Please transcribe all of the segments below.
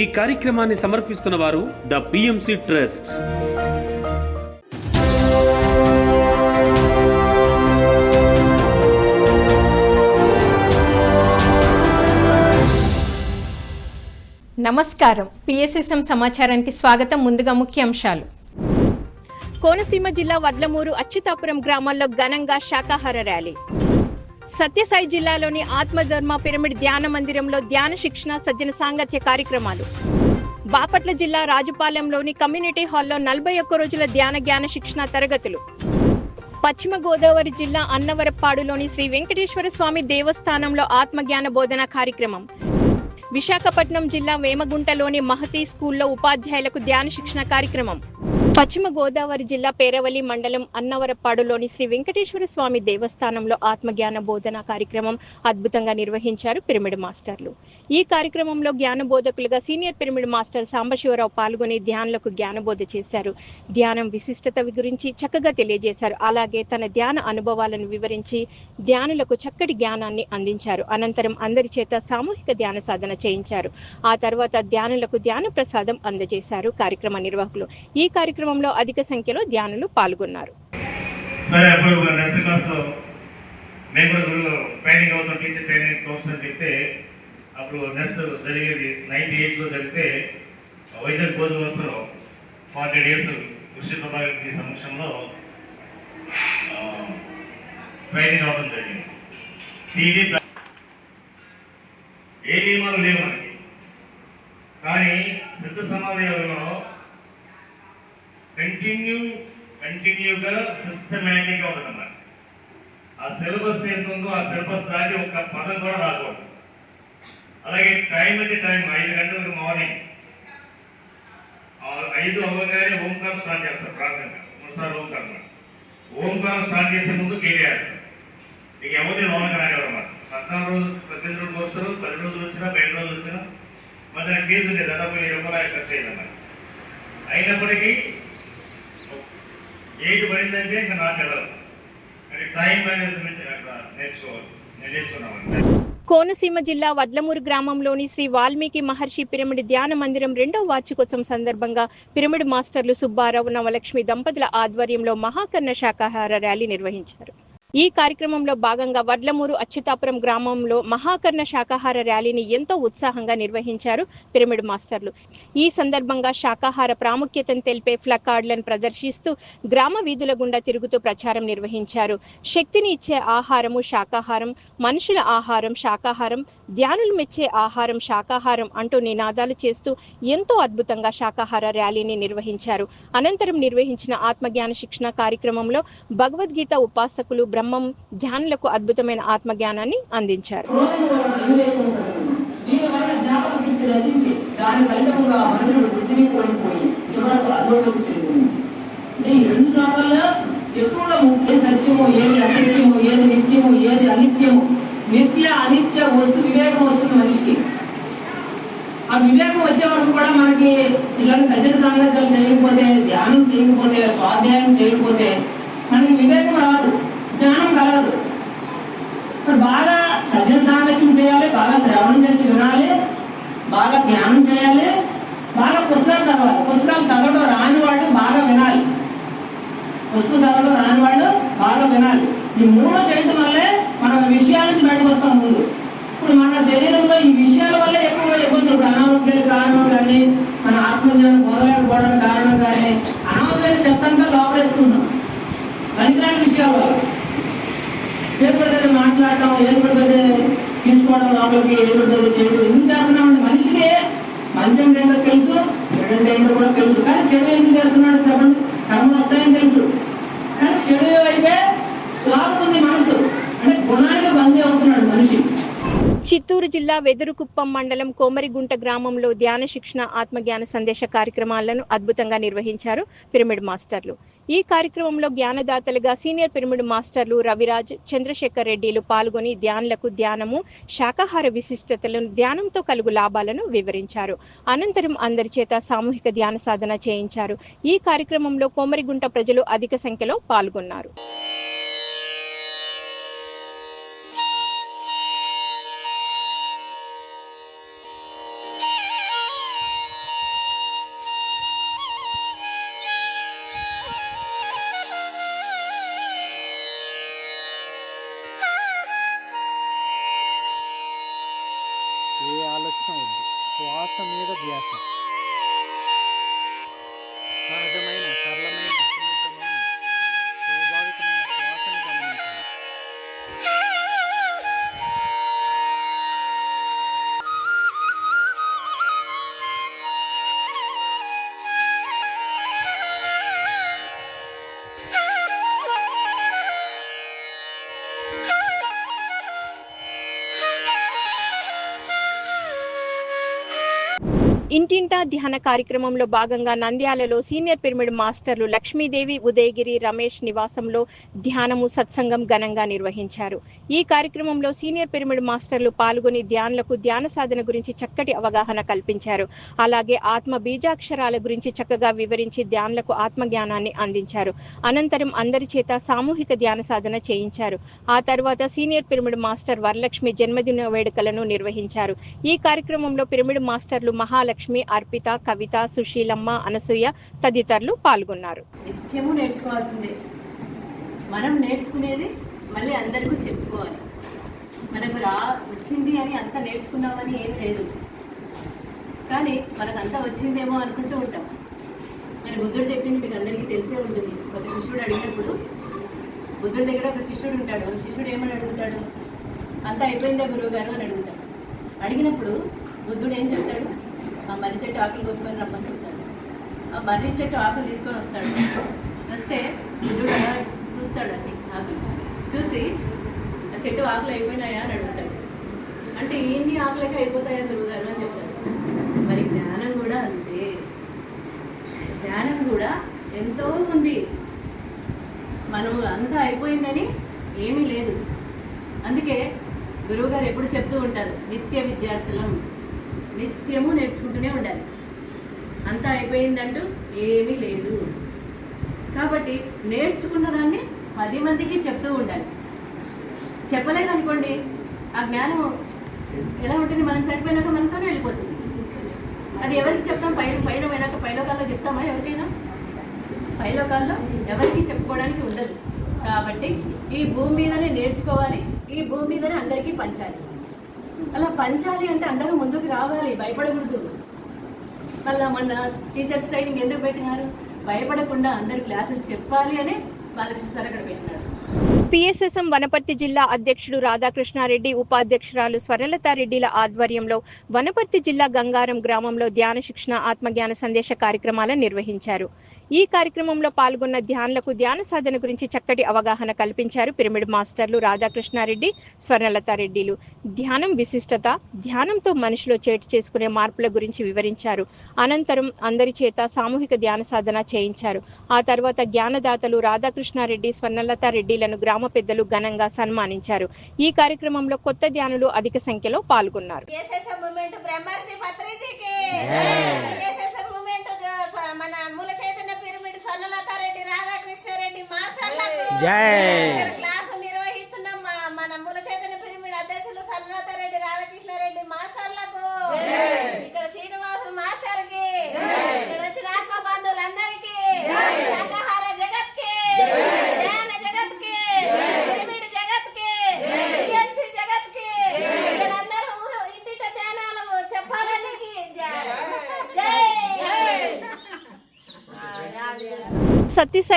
ఈ కార్యక్రమాన్ని సమర్పిస్తున్న వారు ద పిఎంసి ట్రస్ట్ నమస్కారం. పిఎస్ఎస్ఎం సమాచారానికి స్వాగతం. ముందుగా ముఖ్యాంశాలు. కోనసీమ జిల్లా వడ్లమూరు అచ్యుతాపురం గ్రామాల్లో ఘనంగా శాకాహార ర్యాలీ. సత్యసాయి జిల్లాలోని ఆత్మధర్మ పిరమిడ్ ధ్యాన మందిరంలో ధ్యాన శిక్షణ సజ్జన సాంగత్య కార్యక్రమాలు. బాపట్ల జిల్లా రాజుపాలెంలోని కమ్యూనిటీ హాల్లో నలభై ఒక్క రోజుల ధ్యాన జ్ఞాన శిక్షణ తరగతులు. పశ్చిమ గోదావరి జిల్లా అన్నవరపాడులోని శ్రీ వెంకటేశ్వర స్వామి దేవస్థానంలో ఆత్మజ్ఞాన బోధన కార్యక్రమం. విశాఖపట్నం జిల్లా వేమగుంటలోని మహతి స్కూల్లో ఉపాధ్యాయులకు ధ్యాన శిక్షణ కార్యక్రమం. పశ్చిమ గోదావరి జిల్లా పేరవల్లి మండలం అన్నవరపాడులోని శ్రీ వెంకటేశ్వర స్వామి దేవస్థానంలో ఆత్మజ్ఞాన బోధన కార్యక్రమం అద్భుతంగా నిర్వహించారు పిరమిడ్ మాస్టర్లు. ఈ కార్యక్రమంలో జ్ఞాన బోధకులుగా సీనియర్ పిరమిడ్ మాస్టర్ సాంబశివరావు పాల్గొని ధ్యానులకు జ్ఞానబోధ చేశారు. ధ్యానం విశిష్టత గురించి చక్కగా తెలియజేశారు. అలాగే తన ధ్యాన అనుభవాలను వివరించి ధ్యానులకు చక్కటి జ్ఞానాన్ని అందించారు. అనంతరం అందరి చేత సామూహిక ధ్యాన సాధన చేయించారు. ఆ తర్వాత ధ్యానులకు ధ్యాన ప్రసాదం అందజేశారు కార్యక్రమ నిర్వాహకులు. ఈ కార్యక్రమంలో అధిక సంఖ్యలో ధ్యానులు పాల్గొన్నారు. సరే అప్పుడు నెక్స్ట్ క్లాస్ నేను కూడా గురువు ట్రైనింగ్ అవుతాం టీచర్ ట్రైనింగ్ కోర్స్ అని చెప్తే అప్పుడు నెక్స్ట్ జరిగేది నైన్టీ ఎయిట్లో జరిగితే వైజాగ్ బోధవలసలో ఫార్టీ డేస్ కృషి ప్రభావిత సమక్షంలో ట్రైనింగ్ అవ్వడం జరిగింది. ఇది ఏ నియమాలు లేవు మనకి. కానీ సిద్ధ సమాధి యోగంలో కంటిన్యూ కంటిన్యూగా సిస్టమేటిక్గా ఉంటుంది అన్నమాట ఆ సిలబస్ ఎంత ఉందో ఆ సిలబస్ దాటి ఒక పదం కూడా రాకూడదు. అలాగే టైం అంటే టైం ఐదు గంటలకు మార్నింగ్ ఐదు అవ్వగానే ఓంకారం స్టార్ట్ చేస్తారు ప్రార్థన ఒకసారి ఓంకారం ఓంకారం స్టార్ట్ చేసే ముందు గేట్ వేస్తారు. ఇక ఎవరిని లోనకి రానివ్వరు అన్నమాట పద్నాలుగు రోజులు పద్దెనిమిది రోజులు వస్తారు పది రోజులు వచ్చినా పది రోజులు వచ్చినా మరి దానికి ఫీజు ఉండేది దాదాపు వెయ్యి రూపాయలు ఖర్చు అయిందన్నమాట అయినప్పటికీ ఏది పడిందంటే ఇంకా నాకు వెళ్ళదు అంటే టైం మేనేజ్మెంట్ నేర్చుకోవాలి. నేను కోనసీమ జిల్లా వడ్లమూరు గ్రామంలోని శ్రీ వాల్మీకి మహర్షి పిరమిడ్ ధ్యాన మందిరం రెండవ వార్షికోత్సవం సందర్భంగా పిరమిడ్ మాస్టర్లు సుబ్బారావు నవలక్ష్మి దంపతుల ఆధ్వర్యంలో మహాకర్ణ శాకాహార ర్యాలీ నిర్వహించారు. ఈ కార్యక్రమంలో భాగంగా వడ్లమూరు అచ్యుతాపురం గ్రామంలో మహాకర్ణ శాకాహార ర్యాలీని ఎంతో ఉత్సాహంగా నిర్వహించారు పిరమిడ్ మాస్టర్లు. ఈ సందర్భంగా శాకాహార ప్రాముఖ్యతను తెలిపే ఫ్లకార్డులను ప్రదర్శిస్తూ గ్రామ వీధుల గుండా తిరుగుతూ ప్రచారం నిర్వహించారు. శక్తిని ఇచ్చే ఆహారము శాకాహారం మనుషుల ఆహారం శాకాహారం ధ్యానులు మెచ్చే ఆహారం శాకాహారం అంటూ నినాదాలు చేస్తూ ఎంతో అద్భుతంగా శాకాహార ర్యాలీని నిర్వహించారు. అనంతరం నిర్వహించిన ఆత్మజ్ఞాన శిక్షణ కార్యక్రమంలో భగవద్గీత ఉపాసకులు బ్రహ్మం ధ్యానులకు అద్భుతమైన ఆత్మజ్ఞానాన్ని అందించారు. ఎక్కువగా ఏది సత్యము ఏది అసత్యము ఏది నిత్యము ఏది అనిత్యము నిత్య అనిత్య వస్తు వివేకం వస్తుంది మనిషికి ఆ వివేకం వచ్చే వరకు కూడా మనకి ఇలాంటి సజ్జన సాంగత్యాలు చేయకపోతే ధ్యానం చేయకపోతే స్వాధ్యాయం చేయకపోతే మనకి వివేకం మరి బాగా సజ్జన సాంగత్యం చేయాలి బాగా శ్రవణం చేసి వినాలి బాగా ధ్యానం చేయాలి బాగా పుస్తకాలు చదవాలి పుస్తకాలు చదవడం రాని వాళ్ళు బాగా వినాలి పుస్తకం చదవడం రాని వాళ్ళు బాగా వినాలి ఈ మూడు చేయడం వల్లే మన విషయాల నుంచి బయటకు వస్తాం ముందు ఇప్పుడు మన శరీరంలో ఈ విషయాల వల్ల ఎక్కువ ఇబ్బందులు అనారోగ్యాలు కారణం కానీ మన ఆత్మజ్ఞానం పొందలేకపోవడానికి కారణం కానీ అనారోగ్యాన్ని చెత్తంతా లోపలేసుకుంటున్నాం పనికిరాని విషయాల వల్ల ఏది మాట్లాడటం ఏది తీసుకోవడం లోపలికి ఏది చెడు చేయడం ఎందుకు చేస్తున్నామంటే మనిషికి మంచం ఏంటో తెలుసు చెడు అంటే ఏంటో కూడా తెలుసు. కానీ చెడు ఎందుకు చేస్తున్నాడు చెప్పండి కర్మలు వస్తాయని తెలుసు. కానీ చెడు అయితే లాగుతుంది మనసు అంటే గుణానికి బందీ అవుతున్నాడు మనిషి. చిత్తూరు జిల్లా వెదురుకుప్పం మండలం కోమరిగుంట గ్రామంలో ధ్యాన శిక్షణ ఆత్మజ్ఞాన సందేశ కార్యక్రమాలను అద్భుతంగా నిర్వహించారు పిరమిడ్ మాస్టర్లు. ఈ కార్యక్రమంలో జ్ఞానదాతలుగా సీనియర్ పిరమిడ్ మాస్టర్లు రవిరాజ్ చంద్రశేఖర్ రెడ్డిలు పాల్గొని ధ్యానులకు ధ్యానము శాకాహార విశిష్టతలను ధ్యానంతో కలుగు లాభాలను వివరించారు. అనంతరం అందరి చేత సామూహిక ధ్యాన సాధన చేయించారు. ఈ కార్యక్రమంలో కోమరిగుంట ప్రజలు అధిక సంఖ్యలో పాల్గొన్నారు. ఇంటింటా ధ్యాన కార్యక్రమంలో భాగంగా నంద్యాలలో సీనియర్ పిరమిడ్ మాస్టర్లు లక్ష్మీదేవి ఉదయగిరి రమేష్ నివాసంలో ధ్యానము సత్సంగం ఘనంగా నిర్వహించారు. ఈ కార్యక్రమంలో సీనియర్ పిరమిడ్ మాస్టర్లు పాల్గొని ధ్యానులకు ధ్యాన సాధన గురించి చక్కటి అవగాహన కల్పించారు. అలాగే ఆత్మ బీజాక్షరాల గురించి చక్కగా వివరించి ధ్యానులకు ఆత్మ జ్ఞానాన్ని అందించారు. అనంతరం అందరి చేత సామూహిక ధ్యాన సాధన చేయించారు. ఆ తర్వాత సీనియర్ పిరమిడ్ మాస్టర్ వరలక్ష్మి జన్మదిన వేడుకలను నిర్వహించారు. ఈ కార్యక్రమంలో పిరమిడ్ మాస్టర్లు మహాలక్ష్మి లక్ష్మి అర్పిత కవిత సుశీలమ్మ అనసూయ తదితరులు పాల్గొన్నారు. నిత్యము నేర్చుకోవాల్సిందే. మనం నేర్చుకునేది మళ్ళీ అందరికీ చెప్పుకోవాలి. మనకు రా వచ్చింది అని అంత నేర్చుకున్నామని ఏం లేదు. కానీ మనకు అంత వచ్చిందేమో అనుకుంటూ ఉంటాం. మరి బుద్ధుడు చెప్పింది మీకు అందరికీ తెలిసే ఉంటుంది. ఒక శిష్యుడు అడిగినప్పుడు బుద్ధుడి దగ్గర ఒక శిష్యుడు ఉంటాడు. శిష్యుడు ఏమని అడుగుతాడు? అంతా అయిపోయిందా గురువు గారు అని అడుగుతాడు. అడిగినప్పుడు బుద్ధుడు ఏం చెప్తాడు? ఆ మర్రి చెట్టు ఆకులు కోసుకొని రమ్మని చెప్తాడు. ఆ మర్రి చెట్టు ఆకులు తీసుకొని వస్తాడు. వస్తే బుద్ధుడు అలా చూస్తాడు అన్ని ఆకులు. చూసి ఆ చెట్టు ఆకులు అయిపోయినాయా అని అడుగుతాడు. అంటే ఏంటి ఆకులకి అయిపోతాయా గురువుగారు అని చెప్తాడు. మరి జ్ఞానం కూడా అంతే. జ్ఞానం కూడా ఎంతో ఉంది. మనం అంతా అయిపోయిందని ఏమీ లేదు. అందుకే గురువుగారు ఎప్పుడు చెప్తూ ఉంటారు నిత్య విద్యార్థులం నిత్యము నేర్చుకుంటూనే ఉండాలి. అంతా అయిపోయిందంటూ ఏమీ లేదు. కాబట్టి నేర్చుకున్న దాన్ని పది మందికి చెప్తూ ఉండాలి. చెప్పలేదనుకోండి ఆ జ్ఞానం ఎలా ఉంటుంది? మనం చనిపోయినాక మనతోనే వెళ్ళిపోతుంది. అది ఎవరికి చెప్తాం? పై పైన పోయినాక పైలోకాల్లో చెప్తామా ఎవరికైనా? పైలోకాల్లో ఎవరికి చెప్పుకోవడానికి ఉండదు. కాబట్టి ఈ భూమి మీదనే నేర్చుకోవాలి. ఈ భూమి మీదనే అందరికీ పంచాలి. అలా పంచాలి అంటే అందరూ ముందుకు రావాలి భయపడకూడదు. మళ్ళీ మొన్న టీచర్స్ ట్రైనింగ్ ఎందుకు పెట్టినారు? భయపడకుండా అందరి క్లాసులు చెప్పాలి అని బాలకృష్ణ సార్ అక్కడ పెట్టినారు. పిఎస్ఎస్ఎం వనపర్తి జిల్లా అధ్యక్షుడు రాధాకృష్ణారెడ్డి ఉపాధ్యక్షురాలు స్వర్ణలతారెడ్డిల ఆధ్వర్యంలో వనపర్తి జిల్లా గంగారం గ్రామంలో ధ్యాన శిక్షణ ఆత్మజ్ఞాన సందేశ కార్యక్రమాలను నిర్వహించారు. ఈ కార్యక్రమంలో పాల్గొన్న ధ్యానులకు ధ్యాన సాధన గురించి చక్కటి అవగాహన కల్పించారు పిరమిడ్ మాస్టర్లు రాధాకృష్ణారెడ్డి స్వర్ణలతారెడ్డిలు ధ్యానం విశిష్టత ధ్యానంతో మనిషిలో చేటు చేసుకునే మార్పుల గురించి వివరించారు. అనంతరం అందరి చేత సామూహిక ధ్యాన సాధన చేయించారు. ఆ తర్వాత జ్ఞానదాతలు రాధాకృష్ణారెడ్డి స్వర్ణలతారెడ్డిలను గ్రామ పెద్దలు ఘనంగా సన్మానించారు. ఈ కార్యక్రమంలో కొత్త ధ్యానులు అధిక సంఖ్యలో పాల్గొన్నారు. మన మూల చైతన్య పిరమిడ్ రాధాకృష్ణారెడ్డి క్లాసు నిర్వహిస్తున్నాం మన మూల చైతన్య పిరమిడ్ అధ్యక్షులు స్వర్ణలతారెడ్డి రాధాకృష్ణారెడ్డి మాస్టర్లకు ఇక్కడ శ్రీనివాసులు మాస్టర్కి ఇక్కడ వచ్చిన ఆత్మ బంధువులందరికీ శాకాహార జగత్కి జ్ఞాన జగత్కి పిరమిడ్ జగత్కి టిఎన్సి జగత్కి ఇక్కడ అందరూ ఊరు ఇంటిట ధ్యానాలు చెప్పాలని జై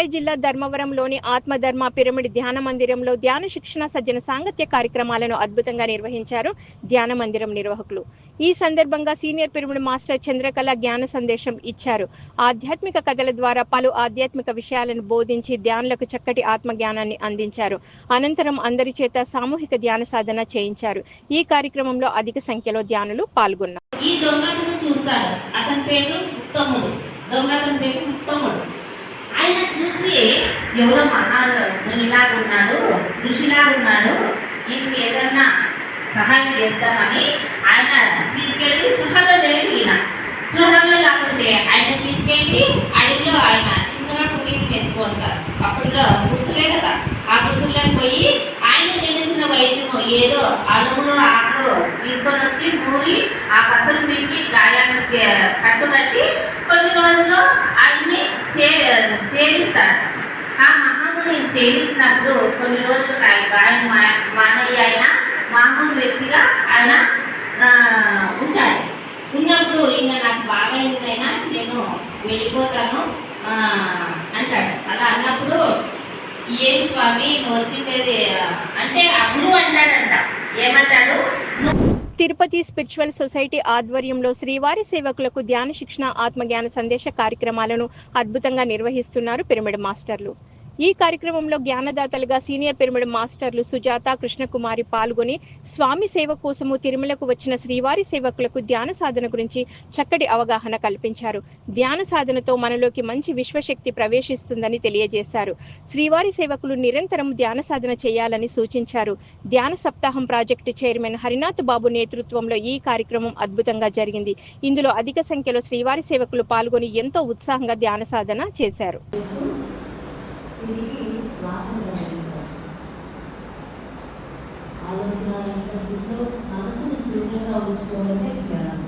సత్యసాయి జిల్లా ధర్మవరంలోని ఆత్మధర్మ పిరమిడ్ ధ్యాన మందిరంలో ధ్యాన శిక్షణ సజ్జన సాంగత్య కార్యక్రమాలను అద్భుతంగా నిర్వహించారు ధ్యాన మందిరం నిర్వాహకులు. ఈ సందర్భంగా సీనియర్ పిరమిడ్ మాస్టర్ చంద్రకళ జ్ఞాన సందేశం ఇచ్చారు. ఆధ్యాత్మిక కథల ద్వారా పలు ఆధ్యాత్మిక విషయాలను బోధించి ధ్యానులకు చక్కటి ఆత్మ జ్ఞానాన్ని అందించారు. అనంతరం అందరి చేత సామూహిక ధ్యాన సాధన చేయించారు. ఈ కార్యక్రమంలో అధిక సంఖ్యలో ధ్యానులు పాల్గొన్నారు. ఈ దొంగతను చూస్తాడు. అతని పేరు ఉత్తముడు. దొంగ పేరు ఉత్తముడు. చూసి ఎవరో మహామునిలాగా ఉన్నాడు ఋషిలాగా ఉన్నాడు ఈయనకి ఏదన్నా సహాయం చేస్తామని ఆయన తీసుకెళ్ళి సృహంలో లేడు ఈయన. సృహంలో లేకుంటే ఆయన తీసుకెళ్ళి అడవిలో ఆయన చిన్నగా కుటీరు వేసుకుంటారు. అప్పట్లో గుర్సులే కదా. ఆ గుర్సులోకి పోయి ఆయన వైద్యము ఏదో అణువులు ఆకులు తీసుకొని వచ్చి నూరి ఆ పసరు పిండి గాయాన్ని చే- కట్టుకట్టి కొన్ని రోజుల్లో ఆయన్ని సే సేవిస్తాడు. ఆ మహాముని సేవించినప్పుడు కొన్ని రోజులు ఆయన గాయం మా- మానయ్య ఆయన మామూలు వ్యక్తిగా ఆయన ఉంటాడు. ఉన్నప్పుడు ఇంకా నాకు బాగైందినైనా నేను వెళ్ళిపోతాను అంటాడు. అలా అన్నప్పుడు ఏం స్వామి వచ్చింది అంటే గురువు అంటాడంట ఏమంటాడు? తిరుపతి స్పిరిచువల్ సొసైటీ ఆధ్వర్యంలో శ్రీవారి సేవకులకు ధ్యాన శిక్షణ ఆత్మజ్ఞాన సందేశ కార్యక్రమాలను అద్భుతంగా నిర్వహిస్తున్నారు పిరమిడ్ మాస్టర్లు. ఈ కార్యక్రమంలో జ్ఞానదాతలుగా సీనియర్ పిరమిడ్ మాస్టర్లు సుజాత కృష్ణకుమారి పాల్గొని స్వామి సేవ కోసము తిరుమలకు వచ్చిన శ్రీవారి సేవకులకు ధ్యాన సాధన గురించి చక్కటి అవగాహన కల్పించారు. ధ్యాన సాధనతో మనలోకి మంచి విశ్వశక్తి ప్రవేశిస్తుందని తెలియజేశారు. శ్రీవారి సేవకులు నిరంతరం ధ్యాన సాధన చేయాలని సూచించారు. ధ్యాన సప్తాహం ప్రాజెక్టు చైర్మన్ హరినాథ్ బాబు నేతృత్వంలో ఈ కార్యక్రమం అద్భుతంగా జరిగింది. ఇందులో అధిక సంఖ్యలో శ్రీవారి సేవకులు పాల్గొని ఎంతో ఉత్సాహంగా ధ్యాన సాధన చేశారు. తిరిగి శ్వాసను గమనిద్దాం ఆలోచన రహిత స్థితిలో మనసును శూన్యంగా ఉంచుకోవడమే ధ్యానం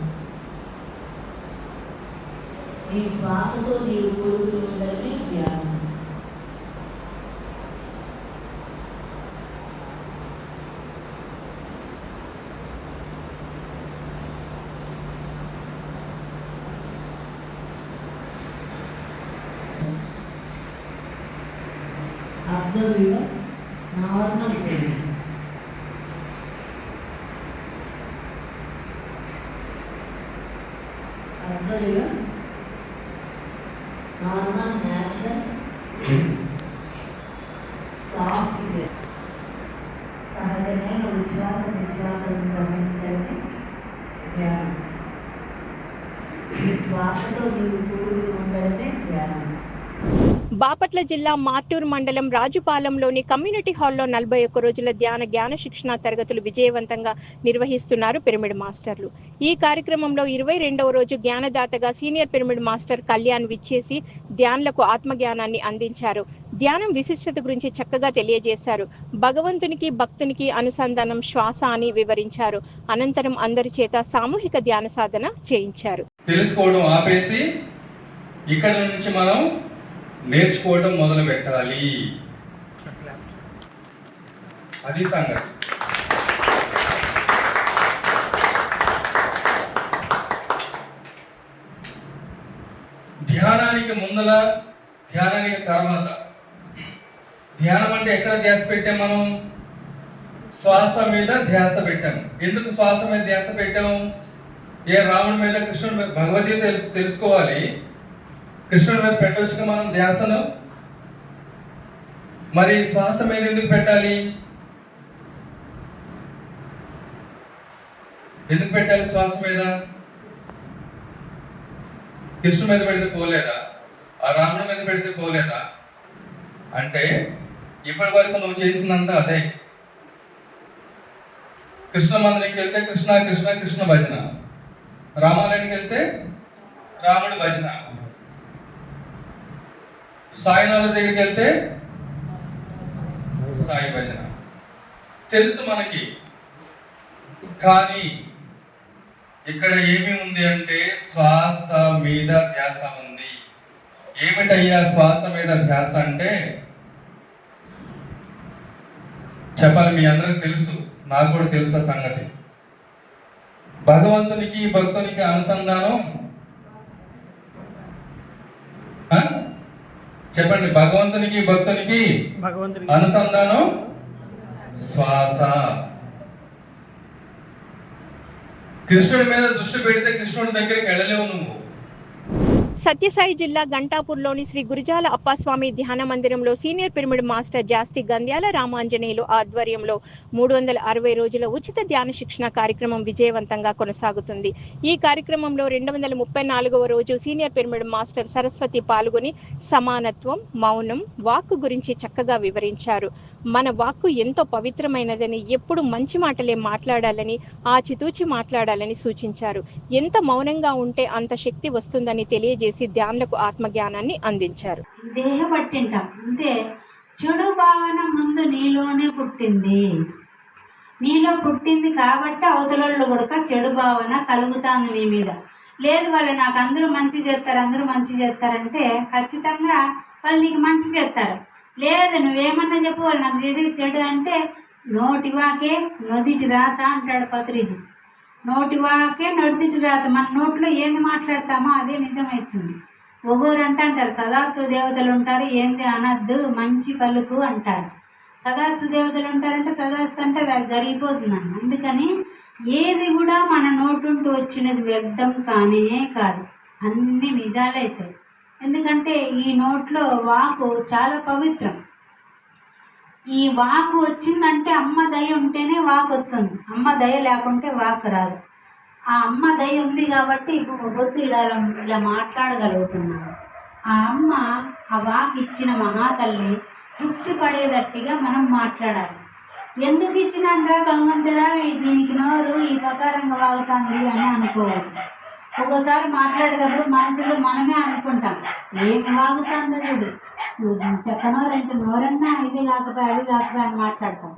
నీ శ్వాసతో నీవు కూడుకుని ఉండడమే ధ్యానం అబ్జర్వ్గా నార్మల్ పెరిగింది అబ్జర్వ్గా బాపట్ల జిల్లా మార్టూరు మండలం రాజుపాలెంలోని కమ్యూనిటీ హాల్లో నలభై ఒక్క రోజుల ధ్యాన జ్ఞాన శిక్షణ తరగతులు విజయవంతంగా నిర్వహిస్తున్నారు పిరమిడ్ మాస్టర్లు. ఈ కార్యక్రమంలో ఇరవై రెండవ రోజు జ్ఞానదాతగా సీనియర్ పిరమిడ్ మాస్టర్ కళ్యాణ్ విచ్చేసి ధ్యానులకు ఆత్మజ్ఞానాన్ని అందించారు. ధ్యానం విశిష్టత గురించి చక్కగా తెలియజేశారు. భగవంతునికి భక్తునికి అనుసంధానం శ్వాస అని వివరించారు. అనంతరం అందరి చేత సామూహిక ధ్యాన సాధన చేయించారు. తెలుసుకోవడం ఆపేసి ఇక్కడ నుంచి మనం నేర్చుకోవడం మొదలు పెట్టాలి అది సంగతి. ధ్యానానికి ముందల ధ్యానానికి తర్వాత. ధ్యానం అంటే ఎక్కడ ధ్యాస పెట్టాం మనం? శ్వాస మీద ధ్యాస పెట్టాం. ఎందుకు శ్వాస మీద ధ్యాస పెట్టాం? ఏ రాముడి మీద కృష్ణుడి మీద భగవద్గీత తెలుసుకోవాలి. కృష్ణుడి మీద పెట్టవచ్చుగా మనం ధ్యాసను. మరి శ్వాస మీద ఎందుకు పెట్టాలి? ఎందుకు పెట్టాలి శ్వాస మీద? కృష్ణుడి మీద పెడితే పోలేదా? ఆ రాముడి మీద పెడితే పోలేదా? అంటే ఇప్పటి వరకు నువ్వు చేసిందంతా అదే. కృష్ణ మందిరికి వెళ్తే కృష్ణ కృష్ణ కృష్ణ భజన. రామాలయానికి వెళ్తే రాముడి భజన. సాయినాథ్ దగ్గరికి వెళ్తే సాయి భజన. తెలుసు మనకి. కానీ ఇక్కడ ఏమి ఉంది అంటే శ్వాస మీద ధ్యాస ఉంది. ఏమిటయ్యా శ్వాస మీద ధ్యాస అంటే? చెప్పాలి మీ అందరికి తెలుసు. నాకు కూడా తెలుసు సంగతి. భగవంతునికి భక్తునికి అనుసంధానం ఆ? చెప్పండి భగవంతునికి భక్తునికి అనుసంధానం శ్వాస. కృష్ణుడి మీద దృష్టి పెడితే కృష్ణుడి దగ్గరికి వెళ్ళలేవు నువ్వు. సత్యసాయి జిల్లా గంటాపూర్లోని శ్రీ గురుజాల అప్పాస్వామి ధ్యాన మందిరంలో senior pyramid master Jasti Gandhyala Ramanjaneyulu ఆధ్వర్యంలో మూడు వందల అరవై రోజుల ఉచిత ధ్యాన శిక్షణ కార్యక్రమం విజయవంతంగా కొనసాగుతుంది. ఈ కార్యక్రమంలో రెండు వందల ముప్పై నాలుగవ రోజు సీనియర్ పిరమిడ్ మాస్టర్ సరస్వతి పాల్గొని సమానత్వం మౌనం వాక్కు గురించి చక్కగా వివరించారు. మన వాక్కు ఎంతో పవిత్రమైనదని ఎప్పుడు మంచి మాటలే మాట్లాడాలని ఆచితూచి మాట్లాడాలని సూచించారు. ఎంత మౌనంగా ఉంటే అంత శక్తి వస్తుందని తెలియజేసి ధ్యానులకు ఆత్మజ్ఞానాన్ని అందించారు. దేహ చెడు భావన ముందు నీలోనే పుట్టింది. నీలో పుట్టింది కాబట్టి అవతలలో కూడా చెడు భావన కలుగుతాను మీ మీద. లేదు వాళ్ళు నాకు అందరూ మంచి చేస్తారు అందరూ మంచి చేస్తారంటే ఖచ్చితంగా వాళ్ళు నీకు మంచి చేస్తారు. లేదు నువ్వేమన్నా చెప్పు వాళ్ళు నాకు చేసేది చెడు అంటే నోటి వాకే నొదిటి రాత అంటాడు పత్రిజీ. నోటి వాకే నడిపించి రాత మన నోట్లో ఏంది మాట్లాడతామో అదే నిజమవుతుంది ఒగోరు అంటే అంటారు సదాస్తు దేవతలు ఉంటారు ఏంది అనద్దు మంచి పలుకు అంటారు. సదాస్తు దేవతలు ఉంటారంటే సదాస్తు అంటే అది జరిగిపోతుందన్న అందుకని ఏది కూడా మన నోటుంటూ వచ్చినది వ్యర్థం కానే కాదు. అన్ని నిజాలైతాయి ఎందుకంటే ఈ నోట్లో వాకు చాలా పవిత్రం. ఈ వాకు వచ్చిందంటే అమ్మ దయ ఉంటేనే వాకు వస్తుంది. అమ్మ దయ లేకుంటే వాకు రాదు. ఆ అమ్మ దయ ఉంది కాబట్టి ఇప్పుడు పొద్దు ఇలా ఇలా మాట్లాడగలుగుతున్నాను ఆ అమ్మ ఆ వాక్ ఇచ్చిన మహాతల్లి తృప్తి పడేటట్టుగా మనం మాట్లాడాలి. ఎందుకు ఇచ్చినాన్రా భగవంతుడా? దీనికి నోరు ఈ ప్రకారంగా వాగుతుంది అని అనుకోవాలి. ఒక్కోసారి మాట్లాడేటప్పుడు మనసులో మనమే అనుకుంటాం. ఏం వాగుతుందో చూడు చెప్పనో రెండు నోరన్నా ఇది కాకపోయి అది కాకపోయి అని మాట్లాడతాం.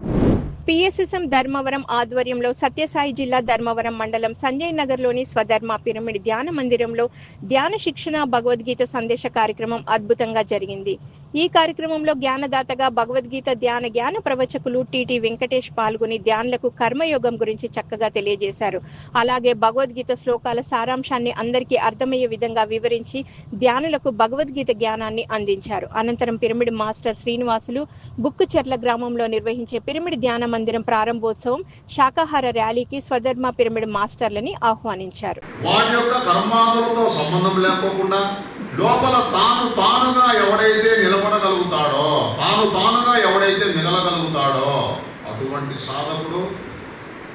పిఎస్ఎస్ఎం ధర్మవరం ఆధ్వర్యంలో సత్యసాయి జిల్లా ధర్మవరం మండలం సంజయ్ నగర్లోని స్వధర్మ పిరమిడ్ ధ్యాన మందిరంలో ధ్యాన శిక్షణ భగవద్గీత సందేశ కార్యక్రమం అద్భుతంగా జరిగింది. ఈ కార్యక్రమంలో జ్ఞానదాతగా భగవద్గీత ధ్యాన జ్ఞాన ప్రవచకులు టిటి వెంకటేష్ పాల్గొని ధ్యానులకు కర్మయోగం గురించి చక్కగా తెలియజేశారు. అలాగే భగవద్గీత శ్లోకాల సారాంశాన్ని అందరికీ అర్థమయ్యే విధంగా వివరించి ధ్యానులకు భగవద్గీత జ్ఞానాన్ని అందించారు. అనంతరం పిరమిడ్ మాస్టర్ శ్రీనివాసులు బుక్కుచెర్ల గ్రామంలో నిర్వహించే పిరమిడ్ ధ్యాన మందిరం ప్రారంభోత్సవం శాకాహార ర్యాలీకి స్వధర్మ పిరమిడ్ మాస్టర్లని ఆహ్వానించారు. వారి యొక్క సంబంధం లేకోకుండా లోపల తాను తానుగా ఎవడైతే నిలబడగలుగుతాడో తాను తానుగా ఎవడైతే మిగలగలుగుతాడో అటువంటి సాధకుడు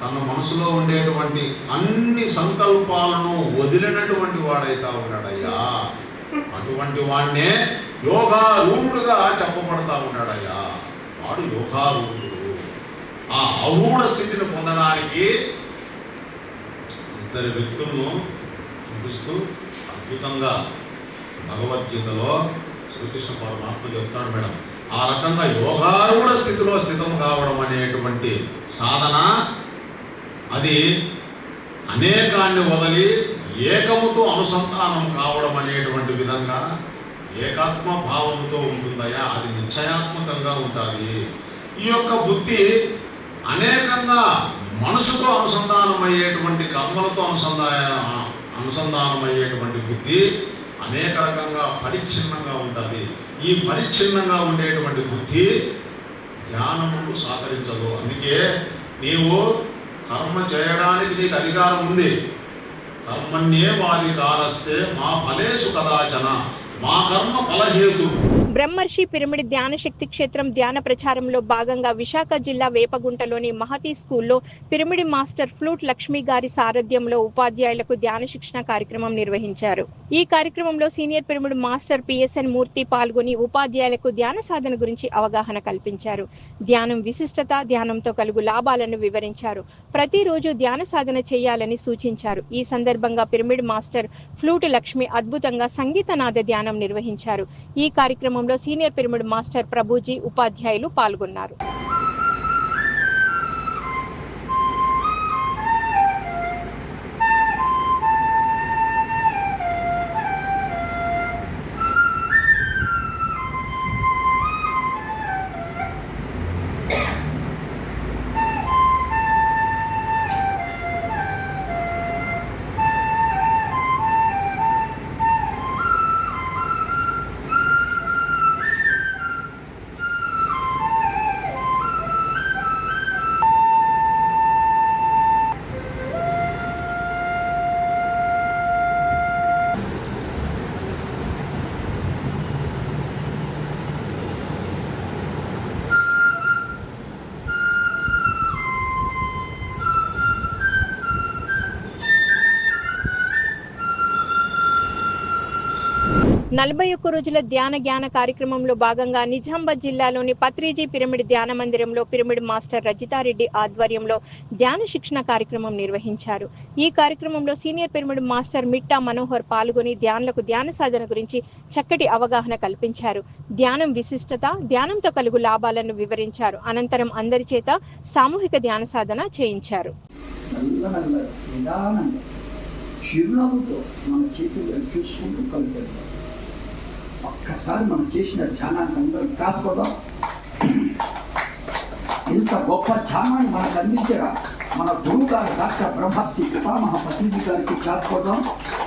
తన మనసులో ఉండేటువంటి అన్ని సంకల్పాలను వదిలినటువంటి వాడైతా ఉన్నాడయ్యా. అటువంటి వాడినే యోగారూఢుడుగా చెప్పబడతా ఉన్నాడయ్యా. వాడు యోగారూఢుడు. ఆ అరూఢ స్థితిని పొందడానికి ఇద్దరు వ్యక్తులను చూపిస్తూ అద్భుతంగా భగవద్గీతలో శ్రీకృష్ణ పరమాత్మ చెప్తాడు మేడం. ఆ రకంగా యోగారూఢ స్థితిలో స్థితం కావడం అనేటువంటి సాధన అది అనేకాన్ని వదిలి ఏకముతో అనుసంధానం కావడం అనేటువంటి విధంగా ఏకాత్మ భావంతో ఉంటుందయా అది నిశ్చయాత్మకంగా ఉంటుంది. ఈ యొక్క బుద్ధి అనేకంగా మనసుతో అనుసంధానమయ్యేటువంటి కర్మలతో అనుసంధాన అనుసంధానమయ్యేటువంటి బుద్ధి అనేక రకంగా పరిచ్ఛిన్నంగా ఉంటుంది. ఈ పరిచ్ఛిన్నంగా ఉండేటువంటి బుద్ధి ధ్యానములు సహకరించదు అందుకే నీవు కర్మ చేయడానికి నీకు అధికారం ఉంది. కర్మన్నే వాది కారస్తే మా ఫలేసు కదాచన. మా కర్మ ఫలహేతు. బ్రహ్మర్షి పిరమిడ్ ధ్యాన శక్తి క్షేత్రం ధ్యాన ప్రచారంలో భాగంగా విశాఖ జిల్లా వేపగుంటలోని మహతి స్కూల్లో పిరమిడ్ మాస్టర్ ఫ్లూట్ లక్ష్మి గారి సారథ్యంలో ఉపాధ్యాయులకు ధ్యాన శిక్షణ కార్యక్రమం నిర్వహించారు. ఈ కార్యక్రమంలో senior pyramid master PSN Murthy పాల్గొని ఉపాధ్యాయులకు ధ్యాన సాధన గురించి అవగాహన కల్పించారు. ధ్యానం విశిష్టత ధ్యానంతో కలుగు లాభాలను వివరించారు. ప్రతిరోజు ధ్యాన సాధన చేయాలని సూచించారు. ఈ సందర్భంగా పిరమిడ్ మాస్టర్ ఫ్లూట్ లక్ష్మి అద్భుతంగా సంగీతనాద ధ్యానం నిర్వహించారు. ఈ కార్యక్రమం కార్యక్రమంలో సీనియర్ పిరమిడ్ మాస్టర్ ప్రభుజీ ఉపాధ్యాయులు పాల్గొన్నారు. నలభై ఒక్క రోజుల ధ్యాన జ్ఞాన కార్యక్రమంలో భాగంగా నిజామాబాద్ జిల్లాలోని పత్రిజీ పిరమిడ్ ధ్యాన మందిరంలో పిరమిడ్ మాస్టర్ రజితారెడ్డి ఆధ్వర్యంలో ధ్యాన శిక్షణ కార్యక్రమం నిర్వహించారు. ఈ కార్యక్రమంలో senior pyramid master Mitta Manohar పాల్గొని ధ్యానులకు ధ్యాన సాధన గురించి చక్కటి అవగాహన కల్పించారు. ధ్యానం విశిష్టత ధ్యానంతో కలుగు లాభాలను వివరించారు. అనంతరం అందరి చేత సామూహిక ధ్యాన సాధన చేయించారు. చిరునవ్వుతో మన చేతులు చూసుకుంటూ కలిపేద్దాం ఒక్కసారి మనం చేసిన ధ్యానాన్ని అందరం కాకపోదాం. ఇంత గొప్ప ధ్యానాన్ని మనకు అందించరా మన గురువు గారు డాక్టర్ బ్రహ్మశ్రీ పితామహ పతిజీ గారికి క్లాస్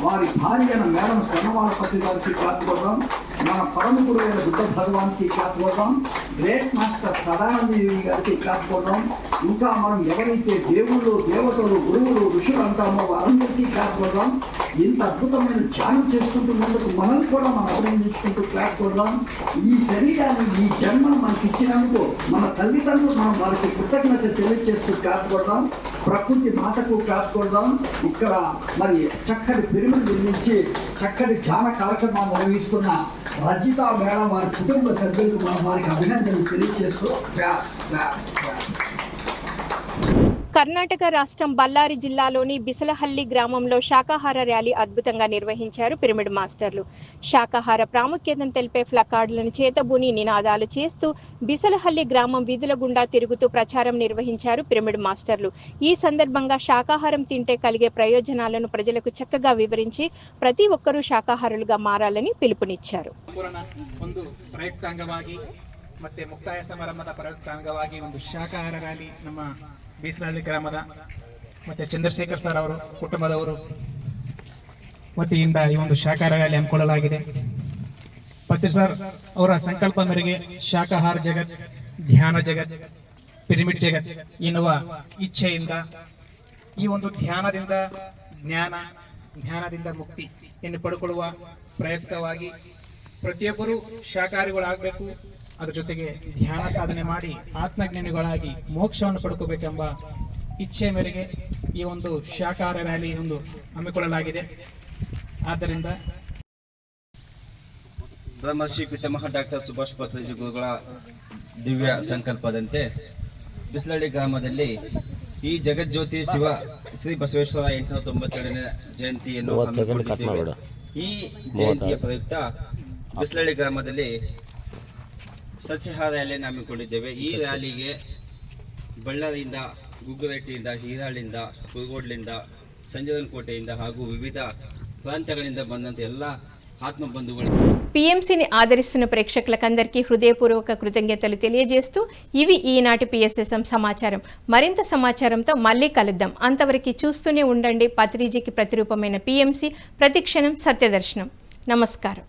వారి భార్య అయిన మేడం స్వర్ణమాల పత్రి గారికి క్లాత్ కొడదాం మన పరమ గురువు అయిన బుద్ధ భగవాన్కి క్లాత్ కొడదాం గ్రేట్ మాస్టర్ సదానంద గారికి క్లాత్ కొడదాం ఇంకా మనం ఎవరైతే దేవుళ్ళు దేవతలు గురువులు ఋషులు అంటామో వారందరికీ క్లాత్ కొడదాం ఇంత అద్భుతమైన ధ్యానం చేసుకుంటున్నందుకు మనం కూడా మనం అభినందించుకుంటూ క్లాస్ కొడదాం ఈ శరీరాన్ని ఈ జన్మను మనకి ఇచ్చినందుకు మన తల్లిదండ్రులు మనం వారికి కృతజ్ఞత తెలియజేస్తూ క్లాస్ కొడదాం ప్రకృతి మాటకు క్లాస్ కొడదాం ఇక్కడ మరి చక్కటి ఇల్లు నిర్మించి చక్కటి ధ్యాన కార్యక్రమాలు నిర్వహిస్తున్న రజిత మేడం వారి కుటుంబ సభ్యులకు మనం వారికి అభినందనలు తెలియజేస్తూ క్లాస్ క్లాస్ క్లాస్ కర్ణాటక రాష్ట్రం బళ్ళారి జిల్లాలోని బిసలహల్లి గ్రామంలో శాకాహార ర్యాలీ అద్భుతంగా నిర్వహించారు పిరమిడ్ మాస్టర్లు శాకాహార ప్రాముఖ్యతను తెలిపే ఫ్లకార్డులను చేతబూని నినాదాలు చేస్తూ బిసలహల్లి గ్రామం వీధుల గుండా తిరుగుతూ ప్రచారం నిర్వహించారు పిరమిడ్ మాస్టర్లు ఈ సందర్భంగా శాకాహారం తింటే కలిగే ప్రయోజనాలను ప్రజలకు చక్కగా వివరించి ప్రతి ఒక్కరూ శాకాహారులుగా మారాలని పిలుపునిచ్చారు ಸಂಪೂರ್ಣ ಒಂದು ಪ್ರಯುಕ್ತ ಅಂಗವಾಗಿ ಮತ್ತೆ ಮುಕ್ತಾಯ ಸಮಾರಂಭದ ಪ್ರಯುಕ್ತ ಅಂಗವಾಗಿ ಒಂದು ಶಾಖಾಹಾರ ರ್ಯಾಲಿ ನಮ್ಮ ಬೀಸರಹಳ್ಳಿ ಗ್ರಾಮದ ಮತ್ತೆ ಚಂದ್ರಶೇಖರ್ ಸರ್ ಅವರು, ಕುಟುಂಬದವರು ವತಿಯಿಂದ ಈ ಒಂದು ಶಾಖಾಹಾರ ರ್ಯಾಲಿ ಹಮ್ಮಿಕೊಳ್ಳಲಾಗಿದೆ. ಪತ್ರಿ ಸರ್ ಅವರ ಸಂಕಲ್ಪ ಮೇರೆಗೆ ಶಾಖಾಹಾರ ಜಗತ್, ಧ್ಯಾನ ಜಗತ್, ಪಿರಮಿಡ್ ಜಗತ್ ಎನ್ನುವ ಇಚ್ಛೆಯಿಂದ ಈ ಒಂದು ಧ್ಯಾನದಿಂದ ಜ್ಞಾನ ಜ್ಞಾನದಿಂದ ಮುಕ್ತಿ ಎಂದು ಪಡ್ಕೊಳ್ಳುವ ಪ್ರಯತ್ನವಾಗಿ ಪ್ರತಿಯೊಬ್ಬರು ಶಾಕಾಹಾರಿಗಳಾಗಬೇಕು ಅದ್ರ ಜೊತೆಗೆ ಧ್ಯಾನ ಸಾಧನೆ ಮಾಡಿ ಆತ್ಮಜ್ಞಾನಿಗಳಾಗಿ ಮೋಕ್ಷವನ್ನು ಪಡ್ಕೋಬೇಕೆಂಬ ಇಚ್ಛೆ ಮೇರೆಗೆ ಈ ಒಂದು ಶಾಕಾಹಾರ ರ್ಯಾಲಿ ಒಂದು ಹಮ್ಮಿಕೊಳ್ಳಲಾಗಿದೆ. ಆದ್ದರಿಂದ ಬ್ರಹ್ಮಶ್ರೀ ಪಿತಾಮಹ ಡಾಕ್ಟರ್ ಸುಭಾಷ್ ಪತ್ರಜಿ ಗುರುಗಳ ದಿವ್ಯ ಸಂಕಲ್ಪದಂತೆ ಬಿಸ್ಲಳ್ಳಿ ಗ್ರಾಮದಲ್ಲಿ ಈ ಜಗಜ್ಯೋತಿ ಶಿವ ಶ್ರೀ ಬಸವೇಶ್ವರ ಎಂಟುನೂರ ತೊಂಬತ್ತೆರಡನೇ ಜಯಂತಿಯನ್ನು ಈ ಜಯಂತಿಯ ಪ್ರಯುಕ್ತ ಬಿಸ್ಲಳ್ಳಿ ಗ್ರಾಮದಲ್ಲಿ ಸಸ್ಯಾಹಾರ ರ್ಯಾಲಿಯನ್ನು ಹಮ್ಮಿಕೊಂಡಿದ್ದೇವೆ ಈ ರ್ಯಾಲಿಗೆ ಬಳ್ಳಾರಿಯಿಂದ ಗುಗ್ಗುರಟ್ಟಿಯಿಂದ ಹೀರಾಳಿಂದ ಕುರುಗೋಡ್ಲಿಂದ ಸಂಜಯನ್ ಕೋಟೆಯಿಂದ ಹಾಗೂ ವಿವಿಧ ಪ್ರಾಂತ್ಯಗಳಿಂದ ಬಂದಂಥ ಎಲ್ಲ ಆತ್ಮ ಬಂಧುಗಳು పిఎంసిని ఆదరిస్తున్న ప్రేక్షకులకందరికీ హృదయపూర్వక కృతజ్ఞతలు తెలియజేస్తూ ఇవి ఈనాటి పిఎస్ఎస్ఎం సమాచారం మరింత సమాచారంతో మళ్ళీ కలుద్దాం అంతవరకు చూస్తూనే ఉండండి పత్రిజీకి ప్రతిరూపమైన పిఎంసి ప్రతిక్షణం సత్యదర్శనం నమస్కారం